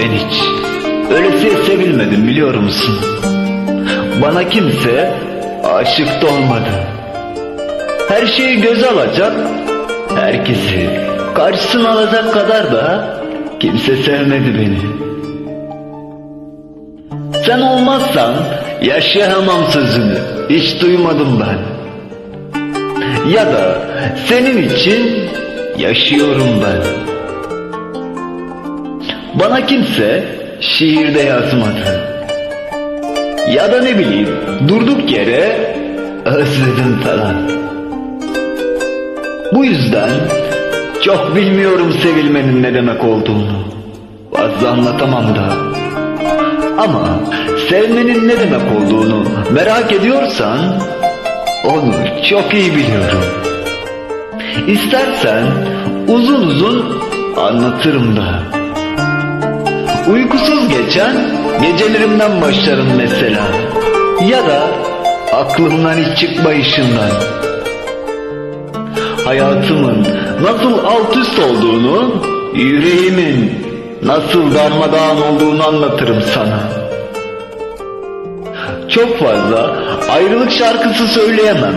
Ben hiç öylesiye sevilmedim biliyor musun? Bana kimse aşık da olmadı. Her şeyi göze alacak, herkesi karşısına alacak kadar da kimse sevmedi beni. Sen olmazsan yaşayamam sözünü hiç duymadım ben. Ya da senin için yaşıyorum ben. Bana kimse şiirde yazmadı. Ya da ne bileyim durduk yere özledim falan. Bu yüzden çok bilmiyorum sevilmenin ne demek olduğunu. Fazla anlatamam da. Ama sevmenin ne demek olduğunu merak ediyorsan onu çok iyi biliyorum. İstersen uzun uzun anlatırım da. Uykusuz geçen gecelerimden başlarım mesela. Ya da aklımdan hiç çıkmayışından. Hayatımın nasıl alt üst olduğunu, yüreğimin nasıl darmadağın olduğunu anlatırım sana. Çok fazla ayrılık şarkısı söyleyemem.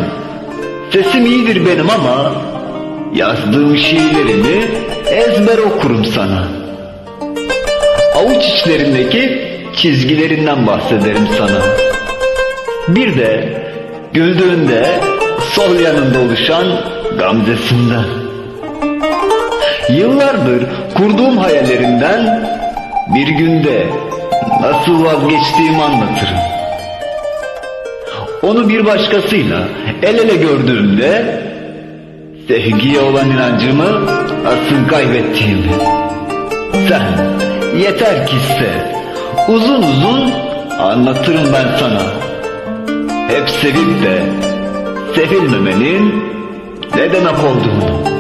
Sesim iyidir benim ama yazdığım şiirlerimi ezber okurum sana. Avuç içlerindeki çizgilerinden bahsederim sana. Bir de güldüğünde sol yanında oluşan gamzesinden. Yıllardır kurduğum hayallerimden bir günde nasıl vazgeçtiğimi anlatırım. Onu bir başkasıyla el ele gördüğümde sevgiye olan inancımı asıl kaybettiğimi. Sen yeter ki iste. Uzun uzun anlatırım ben sana. Hep sevip de sevilmemenin ne demek olduğunu.